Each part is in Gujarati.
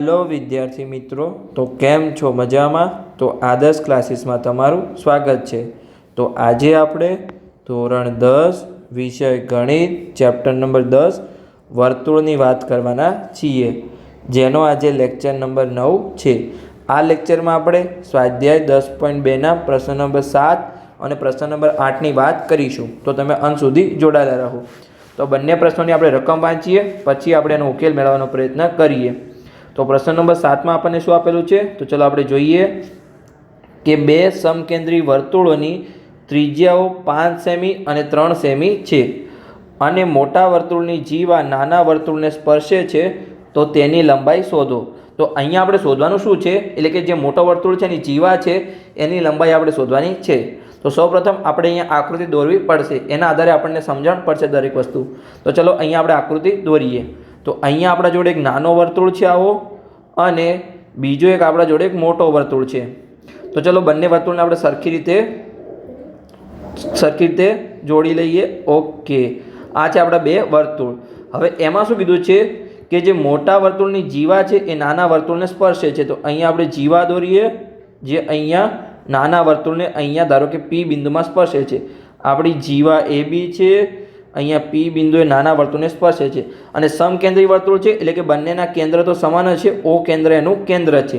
હેલો વિદ્યાર્થી મિત્રો, તો કેમ છો? મજામાં? તો આદર્શ ક્લાસીસમાં તમારું સ્વાગત છે. તો આજે આપણે ધોરણ દસ, વિષય ગણિત, ચેપ્ટર નંબર દસ, વર્તુળની વાત કરવાના છીએ, જેનો આજે લેક્ચર નંબર નવ છે. આ લેક્ચરમાં આપણે સ્વાધ્યાય દસ પોઈન્ટ બેના પ્રશ્ન નંબર સાત અને પ્રશ્ન નંબર આઠની વાત કરીશું. તો તમે અંત સુધી જોડાયેલા રહો. તો બંને પ્રશ્નોની આપણે રકમ વાંચીએ, પછી આપણે એનો ઉકેલ મેળવવાનો પ્રયત્ન કરીએ. તો પ્રશ્ન નંબર સાતમાં આપણને શું આપેલું છે? તો ચલો આપણે જોઈએ કે બે સમકેન્દ્રી વર્તુળોની ત્રિજ્યાઓ પાંચ સેમી અને ત્રણ સેમી છે. અને મોટા વર્તુળની જીવા નાના વર્તુળને સ્પર્શે છે, તો તેની લંબાઈ શોધો. તો અહીંયા આપણે શોધવાનું શું છે? એટલે કે જે મોટો વર્તુળ છે, એની જીવા છે, એની લંબાઈ આપણે શોધવાની છે. તો સૌપ્રથમ આપણે અહીંયા આકૃતિ દોરવી પડશે. એના આધારે આપણને સમજણ પડશે દરેક વસ્તુ. તો ચલો અહીંયા આપણે આકૃતિ દોરીએ. તો અહીંયા આપણા જોડે એક નાનો વર્તુળ છે આવો. અને બીજો એક આપણા જોડે એક મોટો વર્તુળ છે. તો ચલો બંને વર્તુળને આપણે સરખી રીતે સરખી રીતે જોડી લઈએ. ઓકે આ છે આપણા બે વર્તુળ. હવે એમાં શું કીધું છે કે જે મોટા વર્તુળની જીવા છે એ નાના વર્તુળને સ્પર્શે છે. તો અહીંયા આપણે જીવા દોરીએ, જે અહીંયા નાના વર્તુળને અહીંયા ધારો કે પી બિંદુમાં સ્પર્શે છે. આપણી જીવા એ બી છે અહીંયા પી બિંદુએ નાના વર્તુળને સ્પર્શે છે. અને સમકેન્દ્રી વર્તુળ છે એટલે કે બંનેના કેન્દ્ર તો સમાન છે, ઓ કેન્દ્ર એનું કેન્દ્ર છે.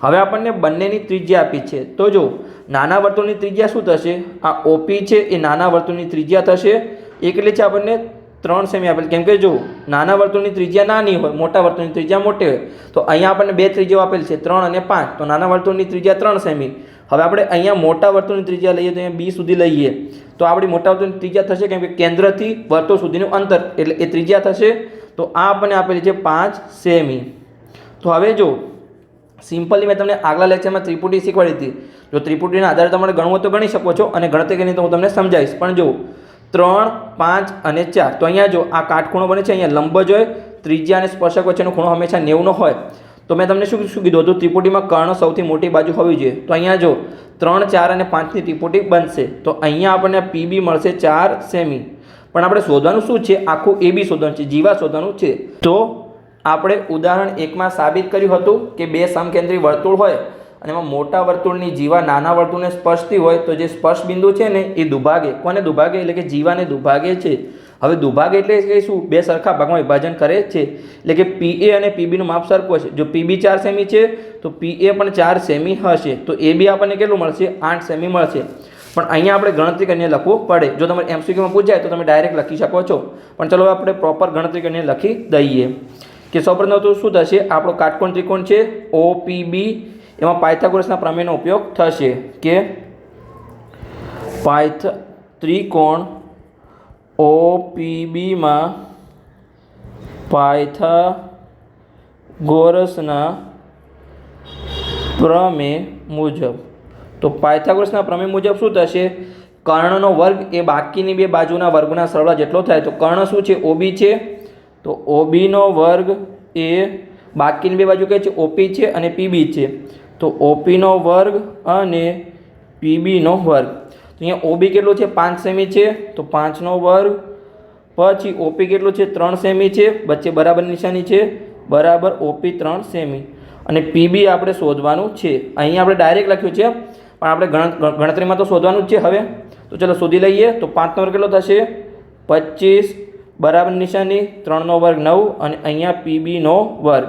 હવે આપણને બંનેની ત્રિજ્યા આપી છે. તો જો, નાના વર્તુળની ત્રિજ્યા શું થશે? આ ઓપી છે, એ નાના વર્તુળની ત્રિજ્યા થશે. એ કેટલી છે આપણને ત્રણ સેમી આપેલ. કેમ કે જો, નાના વર્તુળની ત્રિજ્યા નાની હોય, મોટા વર્તુળની ત્રિજ્યા મોટી હોય, તો અહીંયા આપણને બે ત્રિજ્યાઓ આપેલ છે, ત્રણ અને પાંચ. તો નાના વર્તુળની ત્રિજ્યા ત્રણ સેમી. હવે આપણે અહીંયા મોટા વર્તુળની ત્રિજ્યા લઈએ તો અહીંયા બી સુધી લઈએ. તો આપણી મોટા વર્તુળની ત્રિજ્યા થશે કેમ કે કેન્દ્રથી વર્તુળ સુધીનું અંતર એટલે એ ત્રિજ્યા થશે. તો આ આપણને આપેલી છે પાંચ સેમી. તો હવે જો, સિમ્પલી મેં તમને આગલા લેક્ચરમાં ત્રિપુટી શીખવાડી હતી. જો ત્રિપુટીના આધારે તમારે ગણવું તો ગણી શકો છો અને ગણતરી કરીને તો હું તમને સમજાવીશ. પણ જો, ત્રણ, પાંચ અને ચાર. તો અહીંયા જો આ કાટખૂણો બને છે, અહીંયા લંબ જોઈએ ત્રિજ્યા અને સ્પર્શક વચ્ચેનો ખૂણો હંમેશા નેવનો હોય. તો મેં તમને શું શું કીધું હતું? ત્રિપુટીમાં કર્ણ સૌથી મોટી બાજુ હોવી જોઈએ. તો અહીંયા જો, ત્રણ, ચાર અને પાંચની ત્રિપુટી બનશે, તો અહીંયા આપણને પીબી મળશે ચાર સેમી. પણ આપણે શોધવાનું શું છે? આખું એ બી શોધવાનું છે, જીવા શોધવાનું છે. તો આપણે ઉદાહરણ એકમાં સાબિત કર્યું હતું કે બે સમકેન્દ્રી વર્તુળ હોય અને એમાં મોટા વર્તુળની જીવા નાના વર્તુળને સ્પર્શતી હોય, તો જે સ્પર્શ બિંદુ છે ને, એ દુભાગે. કોને દુભાગે? એટલે કે જીવાને દુભાગે છે. હવે દુભાગ એટલે કે શું? બે સરખા ભાગમાં વિભાજન કરે છે. એટલે કે પીએ અને પીબીનું માપ સરખું હશે. જો પીબી ચાર સેમી છે, તો પીએ પણ ચાર સેમી હશે. તો એ બી આપણને કેટલું મળશે? આઠ સેમી મળશે. પણ અહીંયા આપણે ગણતરી કરીને લખવું પડે. જો તમારે એમસીક્યુમાં પૂછાય તો તમે ડાયરેક્ટ લખી શકો છો. પણ ચલો આપણે પ્રોપર ગણતરી કરીને લખી દઈએ. કે સૌપ્રથમ તો શું થશે? આપણો કાટકોણ ત્રિકોણ છે? ઓ પી એમાં પાયથાગોરસના પ્રમેયનો ઉપયોગ થશે. કે પાયથ ત્રિકોણ ઓ પી બીમાં પાયથાગોરસના પ્રમેય મુજબ. તો પાયથાગોરસના પ્રમેય મુજબ શું થશે? કર્ણનો વર્ગ એ બાકીની બે બાજુના વર્ગના સરવાળા જેટલો થાય તો કર્ણ શું છે? ઓબી છે. તો ઓબીનો વર્ગ એ બાકીની બે બાજુ કહે છે? ઓપી છે અને પીબી છે. તો ઓપીનો વર્ગ અને પીબીનો વર્ગ. અહીંયા ઓબી કેટલું છે? પાંચ સેમી છે. તો પાંચનો વર્ગ. પછી ઓપી કેટલું છે? ત્રણ સેમી છે. વચ્ચે બરાબર નિશાની છે. બરાબર ઓપી ત્રણ સેમી. અને પીબી આપણે શોધવાનું છે. અહીંયા આપણે ડાયરેક્ટ લખ્યું છે. પણ આપણે ગણતરીમાં તો શોધવાનું જ છે હવે. તો ચલો શોધી લઈએ. તો પાંચનો વર્ગ કેટલો થશે? પચીસ. બરાબર નિશાની. ત્રણનો વર્ગ નવ. અને અહીંયા પીબીનો વર્ગ.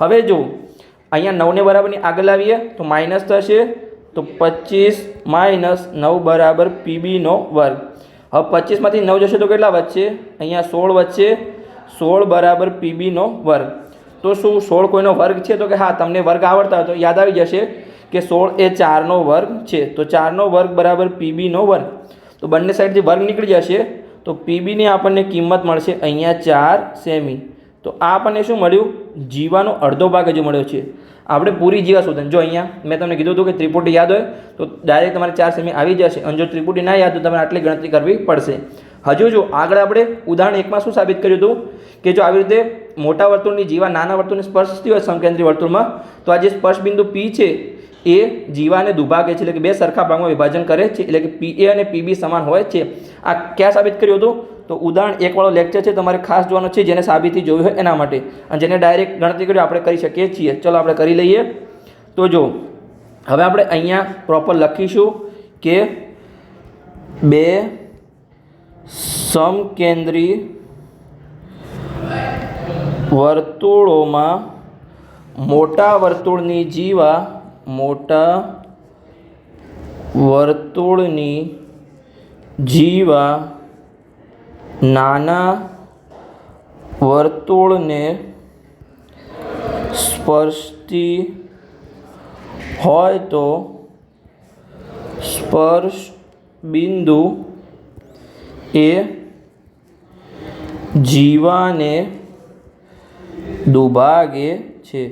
હવે જો અહીંયા નવને બરાબરની આગળ લાવીએ. તો માઇનસ થશે. તો પચીસ માઇનસ નવ બરાબર પીબીનો વર્ગ. હવે પચીસમાંથી નવ જશે તો કેટલા વધશે? અહીંયા સોળ વચ્ચે સોળ બરાબર પીબીનો વર્ગ. તો શું સોળ કોઈનો વર્ગ છે? તો કે હા, તમને વર્ગ આવડતા હોય તો યાદ આવી જશે કે સોળ એ ચારનો વર્ગ છે. તો ચારનો વર્ગ બરાબર પીબીનો વર્ગ. તો બંને સાઈડથી વર્ગ નીકળી જશે. તો પીબીની આપણને કિંમત મળશે અહીંયા ચાર સેમી. તો આ આપણને શું મળ્યું? જીવાનો અડધો ભાગ હજુ મળ્યો છે. આપણે પૂરી જીવા શોધન જો અહીંયા મેં તમને કીધું હતું કે ત્રિપુટી યાદ હોય, તો ડાયરેક્ટ તમારે ચાર સેમી આવી જશે. અને જો ત્રિપુટી ના યાદ તો તમારે આટલી ગણતરી કરવી પડશે. હજુ જો આગળ આપણે ઉદાહરણ એકમાં શું સાબિત કર્યું હતું? કે જો આવી રીતે મોટા વર્તુળની જીવા નાના વર્તુળને સ્પર્શતી હોય સમકેન્દ્રી વર્તુળમાં, તો આ જે સ્પર્શ બિંદુ પી છે, એ જીવાને દુભાગે છે. એટલે કે બે સરખા ભાગમાં વિભાજન કરે છે. એટલે કે પીએ અને પીબી સમાન હોય છે. આ ક્યાં સાબિત કર્યું હતું? તો ઉદાહરણ એકવાળો લેક્ચર છે તમારે ખાસ જોવાનો છે જેને સાબિતી જોવી હોય એના માટે. અને જેને ડાયરેક્ટ ગણતરી કરી આપણે કરી શકીએ છીએ. ચલો આપણે કરી લઈએ. તો જો, હવે આપણે અહીંયા પ્રોપર લખીશું કે બે સમકેન્દ્રી વર્તુળોમાં મોટા વર્તુળની જીવા મોટા વર્તુળની જીવા નાના વર્તુળને સ્પર્શતી હોય તો સ્પર્શ બિંદુ એ જીવાને દુભાગે છે.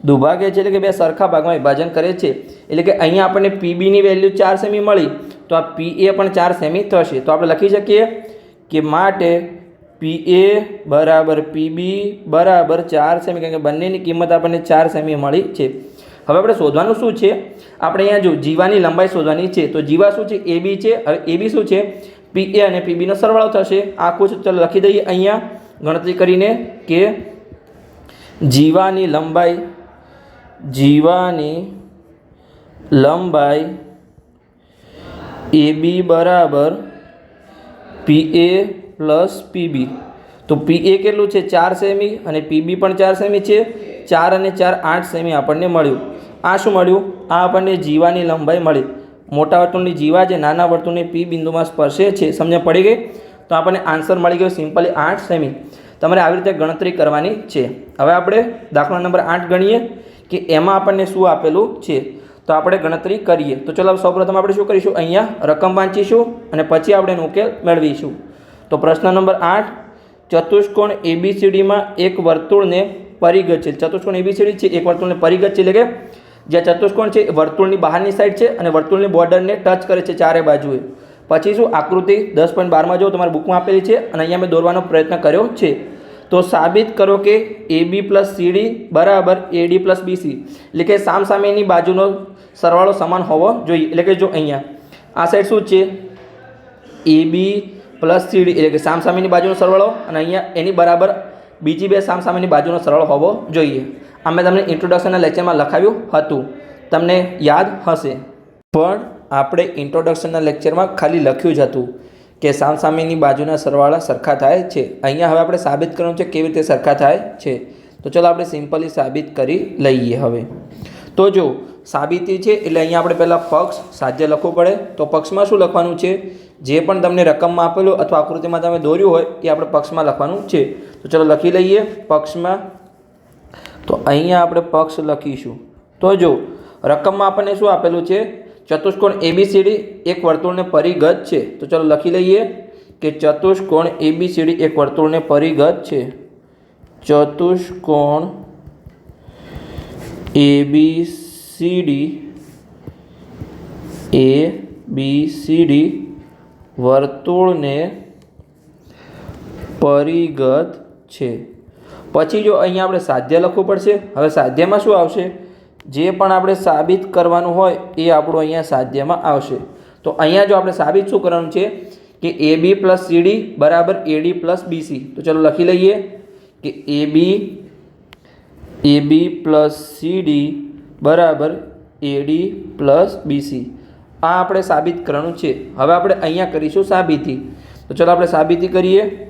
દુભાગે છે એટલે કે બે સરખા ભાગમાં વિભાજન કરે છે. એટલે કે અહીંયા આપણને પીબીની વેલ્યુ ચાર સેમી મળી, તો આ પી એ પણ ચાર સેમી થશે. તો આપણે લખી શકીએ કે માટે પી એ બરાબર પીબી બરાબર ચાર સેમી, કારણ કે બંનેની કિંમત આપણને ચાર સેમી મળી છે. હવે આપણે શોધવાનું શું છે? આપણે અહીંયા જો જીવાની લંબાઈ શોધવાની છે, તો જીવા શું છે? એ બી છે. હવે એ બી શું છે? પી એ અને પીબીનો સરવાળો થશે. આખું ચલો લખી દઈએ અહીંયા. ગણતરી કરીને કે જીવાની લંબાઈ જીવાની લંબાઈ એ બી બરાબર પી એ પ્લસ પીબી તો પી એ કેટલું છે? ચાર સેમી અને પીબી પણ ચાર સેમી છે. ચાર અને ચાર આઠ સેમી આપણને મળ્યું. આ શું મળ્યું? આ આપણને જીવાની લંબાઈ મળી. મોટા વર્તુળની જીવા જે નાના વર્તુળની પી બિંદુમાં સ્પર્શે છે. સમજણ પડી ગઈ? તો આપણને આન્સર મળી ગયો સિમ્પલી આઠ સેમી. તમારે આવી રીતે ગણતરી કરવાની છે. હવે આપણે દાખલા નંબર આઠ ગણીએ કે એમાં આપણને શું આપેલું છે? તો આપણે ગણતરી કરીએ. તો ચલો, સૌપ્રથમ આપણે શું કરીશું? અહીંયા રકમ વાંચીશું અને પછી આપણે એનો ઉકેલ મેળવીશું. તો પ્રશ્ન નંબર આઠ, ચતુષ્કોણ એબીસીડીમાં એક વર્તુળને પરિગત છે ચતુષ્કોણ એબીસીડી છે, એક વર્તુળને પરિગત છે એટલે કે જ્યાં ચતુષ્કોણ છે, એ વર્તુળની બહારની સાઈડ છે અને વર્તુળની બોર્ડરને ટચ કરે છે ચારે બાજુએ. પછી શું? આકૃતિ દસ પોઈન્ટ બારમાં જો તમારી બુકમાં આપેલી છે અને અહીંયા મેં દોરવાનો પ્રયત્ન કર્યો છે. તો સાબિત કરો કે એ બી પ્લસ સીડી બરાબર એડી પ્લસ બીસી એટલે કે સામસામેની બાજુનો સરવાળો સમાન હોવો જોઈએ. એટલે કે જો અહીંયા, આ સાઈડ શું છે? એ બી પ્લસ સીડી એટલે કે સામસામેની બાજુનો સરવાળો અને અહીંયા એની બરાબર બીજી બે સામસામેની બાજુનો સરવાળો હોવો જોઈએ. આ મેં તમને ઇન્ટ્રોડક્શનના લેક્ચરમાં લખાવ્યું હતું. તમને યાદ હશે. પણ આપણે ઇન્ટ્રોડક્શનના લેક્ચરમાં ખાલી લખ્યું જ હતું. કે સામસામેની બાજુના સરવાળા સરખા થાય છે. અહીંયા હવે આપણે સાબિત કરવાનું છે કેવી રીતે સરખા થાય છે. તો ચલો આપણે સિમ્પલી સાબિત કરી લઈએ હવે. તો જો, સાબિતી છે એટલે અહીંયા આપણે પહેલાં પક્ષ સાધ્ય લખવું પડે. તો પક્ષમાં શું લખવાનું છે? જે પણ તમને રકમમાં આપેલું અથવા આકૃતિમાં તમે દોર્યું હોય એ આપણે પક્ષમાં લખવાનું છે. તો ચલો લખી લઈએ પક્ષમાં. તો અહીંયા આપણે પક્ષ લખીશું. તો જો રકમમાં આપણને શું આપેલું છે? ચતુષ્કોણ એબીસીડી એક વર્તુળને પરિગત છે. તો ચલો લખી લઈએ કે ચતુષ્કોણ એબીસીડી એક વર્તુળને પરિગત છે. ચતુષ્કોણ ABCD A B C D વર્તુળને પરિગત છે. પછી જો અહીંયા આપણે સાધ્ય લખવું પડશે, હવે સાધ્યમાં શું આવશે? જે પણ આપણે સાબિત કરવાનું હોય એ આપણું અહીંયા સાધ્યમાં આવશે. તો અહીંયા જો આપણે સાબિત શું કરવાનું છે? કે એ બી પ્લસ સીડી બરાબર એડી પ્લસ બીસી તો ચલો લખી લઈએ કે એ બી એ બી પ્લસ સીડી બરાબર એડી પ્લસ બીસી આ આપણે સાબિત કરવાનું છે. હવે આપણે અહીંયા કરીશું સાબિતી. તો ચલો આપણે સાબિતી કરીએ.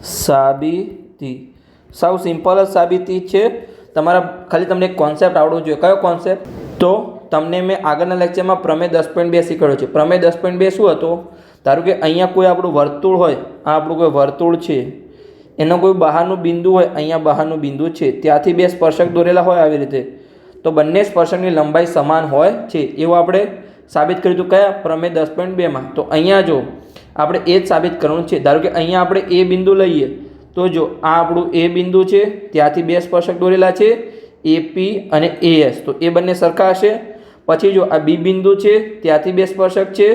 સાબિતી. સાવ સિમ્પલ જ સાબિતી છે. તમારા ખાલી તમને એક કોન્સેપ્ટ આવડવો જોઈએ. કયો કોન્સેપ્ટ તો તમને મેં આગળના લેક્ચરમાં પ્રમેય દસ પોઈન્ટ બે શીખવાડ્યો છે. પ્રમેય દસ પોઈન્ટ બે શું હતો? ધારો કે અહીંયા કોઈ આપણું વર્તુળ હોય, આ આપણું કોઈ વર્તુળ છે, એનો કોઈ બહારનું બિંદુ હોય, અહીંયા બહારનું બિંદુ છે, ત્યાંથી બે સ્પર્શક દોરેલા હોય આવી રીતે. તો બંને સ્પર્શકની લંબાઈ સમાન હોય છે, એવું આપણે સાબિત કર્યું હતું કયા? પ્રમેય દસ પોઈન્ટ બેમાં તો અહીંયા જો આપણે એ જ સાબિત કરવાનું છે. ધારો કે અહીંયા આપણે એ બિંદુ લઈએ તો જો આ આપણું એ બિંદુ છે, ત્યાંથી બે સ્પર્શક દોરેલા છે એપી અને એએસ તો એ બંને સરખા હશે. પછી જો આ બી બિંદુ છે, ત્યાંથી બે સ્પર્શક છે,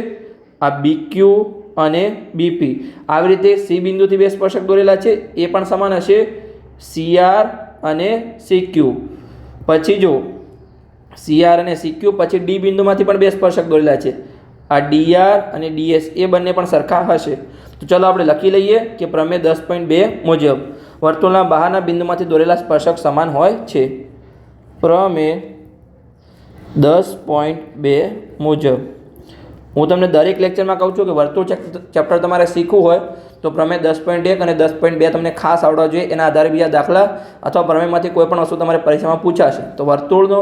આ બીક્યુ અને બીપી આવી રીતે સી બિંદુથી બે સ્પર્શક દોરેલા છે, એ પણ સમાન હશે. સીઆર અને સીક્યુ પછી જો સીઆર અને સીક્યુ પછી ડી બિંદુમાંથી પણ બે સ્પર્શક દોરેલા છે. આ ડીઆર અને ડીએસ એ બંને પણ સરખા હશે. તો ચાલો આપણે લખી લઈએ કે પ્રમેય દસ પોઈન્ટ બે મુજબ વર્તુળના બહારના બિંદુમાંથી દોરેલા સ્પર્શક સમાન હોય છે. પ્રમેય દસ પોઈન્ટ બે મુજબ. હું તમને દરેક લેક્ચરમાં કહું છું કે વર્તુળ ચેપ્ટર તમારે શીખવું હોય તો પ્રમેય દસ પોઈન્ટ એક અને દસ પોઈન્ટ બે તમને ખાસ આવડવા જોઈએ. એના આધારે બીજા દાખલા અથવા પ્રમેયમાંથી કોઈ પણ વસ્તુ તમારે પરીક્ષામાં પૂછાશે. તો વર્તુળનો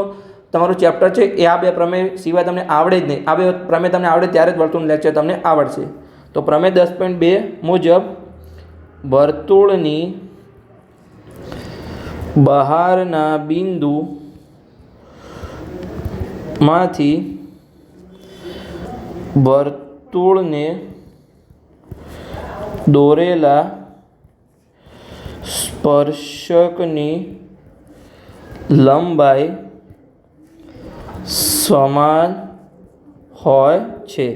તમારું ચેપ્ટર છે એ આ બે પ્રમેય સિવાય તમને આવડે જ નહીં. આ બે પ્રમેય તમને આવડે ત્યારે જ વર્તુળનું લેક્ચર તમને આવડશે. તો પ્રમેય દસ પોઈન્ટ બે મુજબ વર્તુળની બહારના બિંદુ માંથી વર્તુળને દોરેલા સ્પર્શકની લંબાઈ સમાન હોય છે.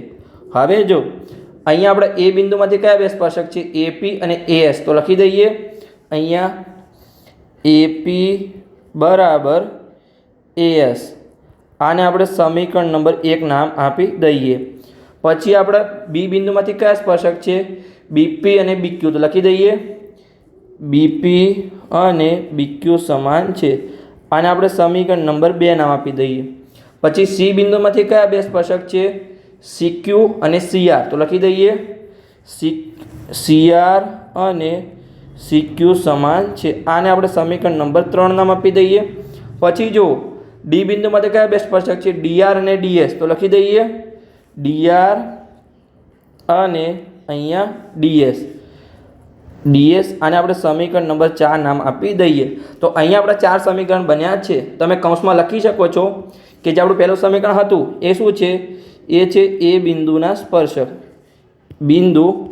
હવે જો અહીંયા આપણે એ બિંદુમાંથી કયા બે સ્પર્શક છે? એપી અને એએસ તો લખી દઈએ. અહીંયા એપી બરાબર એએસ આને આપણે સમીકરણ નંબર એક નામ આપી દઈએ. પછી આપણે બી બિંદુમાંથી કયા સ્પર્શક છે? બીપી અને બીક્યુ તો લખી દઈએ. બીપી અને બીક્યુ સમાન છે. આને આપણે સમીકરણ નંબર બે નામ આપી દઈએ. પછી સી બિંદુમાંથી કયા બે સ્પર્શક છે? સીક્યુ અને સીઆર તો લખી દઈએ. સી સીઆર અને સીક્યુ સમાન છે. આને આપણે સમીકરણ નંબર ત્રણ નામ આપી દઈએ. પછી જો ડી બિંદુ માટે કયા બે સ્પર્શક છે? ડીઆર અને ડીએસ તો લખી દઈએ. ડીઆર અને અહીંયા ડીએસ ડીએસ આને આપણે સમીકરણ નંબર ચાર નામ આપી દઈએ. તો અહીંયા આપણે ચાર સમીકરણ બન્યા છે. તમે કૌંસમાં લખી શકો છો કે જે આપણું પહેલું સમીકરણ હતું, એ શું છે? એ છે એ બિંદુના સ્પર્શક. બિંદુ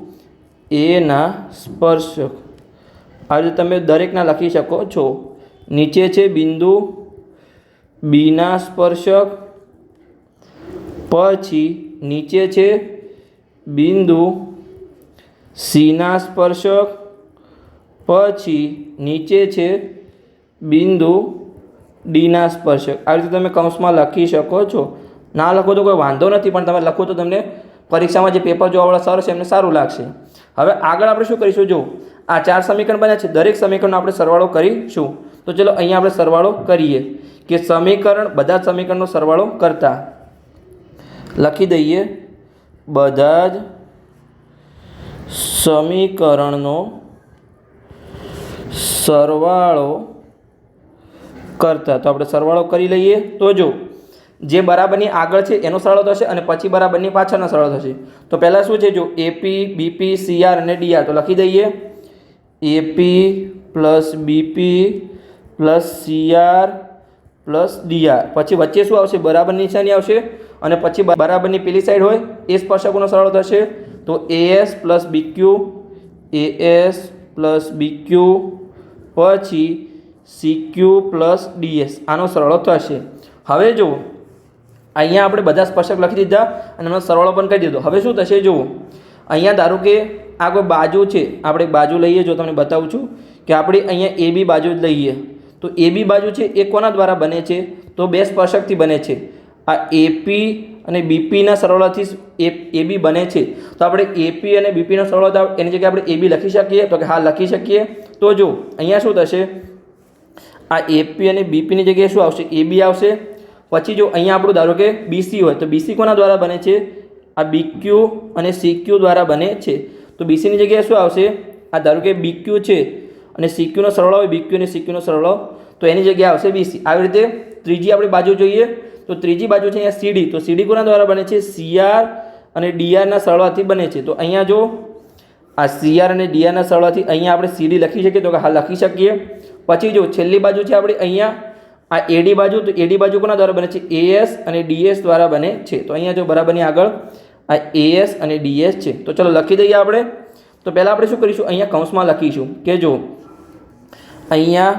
એના સ્પર્શક. આ રીતે તમે દરેકના લખી શકો છો. નીચે છે બિંદુ બીના સ્પર્શક. પછી નીચે છે બિંદુ સીના સ્પર્શક. પછી નીચે છે બિંદુ ડીના સ્પર્શક. આ રીતે તમે કૌંસમાં લખી શકો છો. ના લખો તો કોઈ વાંધો નથી, પણ તમે લખો તો તમને પરીક્ષામાં જે પેપર જોવાવાળા સર છે એમને સારું લાગશે. હવે આગળ આપણે શું કરીશું? જો આ ચાર સમીકરણ બન્યા છે. દરેક સમીકરણનો આપણે સરવાળો કરીશું. તો ચલો અહીંયા આપણે સરવાળો કરીએ કે સમીકરણ, બધા જ સમીકરણનો સરવાળો કરતા. લખી દઈએ, બધા જ સમીકરણનો સરવાળો કરતા. તો આપણે સરવાળો કરી લઈએ. તો જો જે બરાબરની આગળ છે, એનો સરળો થશે અને પછી બરાબરની પાછળનો સરળ થશે. તો પહેલાં શું છે, જો એપી બીપી સીઆર અને ડીઆર તો લખી દઈએ. AP plus BP plus CR plus DR પછી વચ્ચે શું આવશે, બરાબર નિશાની આવશે અને પછી બરાબરની પેલી સાઈડ હોય, એ સ્પર્શકોનો સરળ થશે. તો AS plus BQ AS plus BQ પછી સીક્યુ પ્લસ ડીએસ આનો સરળો થશે. હવે જુઓ અહીંયા આપણે બધા સ્પર્શક લખી દીધા અને એમનો સરવાળો પણ કરી દીધો. હવે શું થશે જુઓ. અહીંયા ધારો કે આ કોઈ બાજુ છે, આપણે બાજુ લઈએ, જો તમને બતાવું છું, કે આપણે અહીંયા એ બી બાજુ જ લઈએ. તો એ બી બાજુ છે, એ કોના દ્વારા બને છે? તો બે સ્પર્શકથી બને છે. આ એપી અને બીપીના સરવાળાથી એ એ બી બને છે. તો આપણે એપી અને બીપીનો સરવાળો એની જગ્યાએ આપણે એ બી લખી શકીએ. તો કે હા, લખી શકીએ. તો જો અહીંયા શું થશે? આ એપી અને બીપીની જગ્યાએ શું આવશે? એ બી આવશે. પછી જો અહીંયા આપણું ધારો કે બીસી હોય, તો બીસી કોના દ્વારા બને છે? આ બીક્યુ અને સીક્યુ દ્વારા બને છે. તો બીસીની જગ્યાએ શું આવશે? આ ધારો કે બીક્યુ છે અને સીક્યુનો સરવાળો હોય બીક્યુ અને સીક્યુનો સરવાળો, તો એની જગ્યાએ આવશે બીસી આવી રીતે ત્રીજી આપણી બાજુ જોઈએ, તો ત્રીજી બાજુ છે અહીંયા સીડી તો સીડી કોના દ્વારા બને છે? સીઆર અને ડીઆરના સરવાળાથી બને છે. તો અહીંયા જો, આ સીઆર અને ડીઆરના સરવાળાથી અહીંયા આપણે સીડી લખી શકીએ, તો કે હા, લખી શકીએ. પછી જો છેલ્લી બાજુ છે આપણે અહીંયા આ એડી બાજુ તો એડી બાજુ કોના દ્વારા બને છે? એએસ અને ડીએસ દ્વારા બને છે. તો અહીંયા જો બરાબરની આગળ આ એએસ અને ડીએસ છે. તો ચલો લખી દઈએ આપણે. તો પહેલાં આપણે શું કરીશું? અહીંયા કૌંસમાં લખીશું કે જો અહીંયા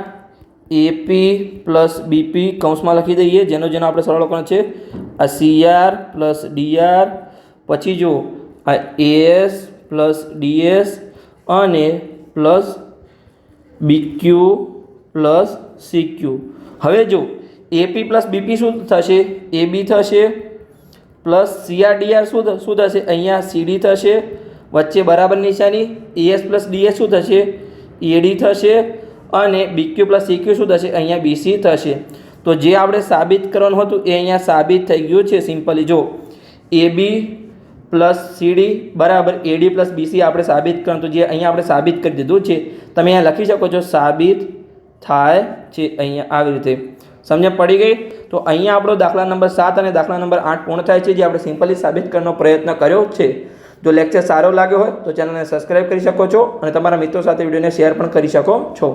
એપી પ્લસ બીપી કૌંસમાં લખી દઈએ. જેનો જેનો આપણે સરળ કરવાનો છે. આ સીઆર પ્લસ ડીઆર પછી જો આ એએસ પ્લસ ડીએસ અને પ્લસ બીક્યુ પ્લસ સીક્યુ હવે જો એપી પ્લસ બીપી શું થશે? એ બી થશે પ્લસ સીઆરડીઆર શું શું થશે? અહીંયા સીડી થશે, વચ્ચે બરાબર નિશાની એએસ પ્લસ ડીએસ શું થશે? એડી થશે અને બીક્યુ પ્લસ સીક્યુ શું થશે? અહીંયા બીસી થશે. તો જે આપણે સાબિત કરવાનું હતું એ અહીંયા સાબિત થઈ ગયું છે સિમ્પલી. જો એ બી પ્લસ સીડી બરાબર એડી પ્લસ બીસી આપણે સાબિત કરવાનું તો જે અહીંયા આપણે સાબિત કરી દીધું છે. તમે અહીંયા લખી શકો છો સાબિત થાય છે અહીંયા આવી રીતે. સમજણ પડી ગઈ? તો અહીંયા આપણો દાખલા નંબર સાત અને દાખલા નંબર આઠ પૂર્ણ થાય છે, જે આપણે સિમ્પલી સાબિત કરવાનો પ્રયત્ન કર્યો છે. જો લેક્ચર સારો લાગ્યો હોય તો ચેનલને સબસ્ક્રાઈબ કરી શકો છો અને તમારા મિત્રો સાથે વિડીયોને શેર પણ કરી શકો છો.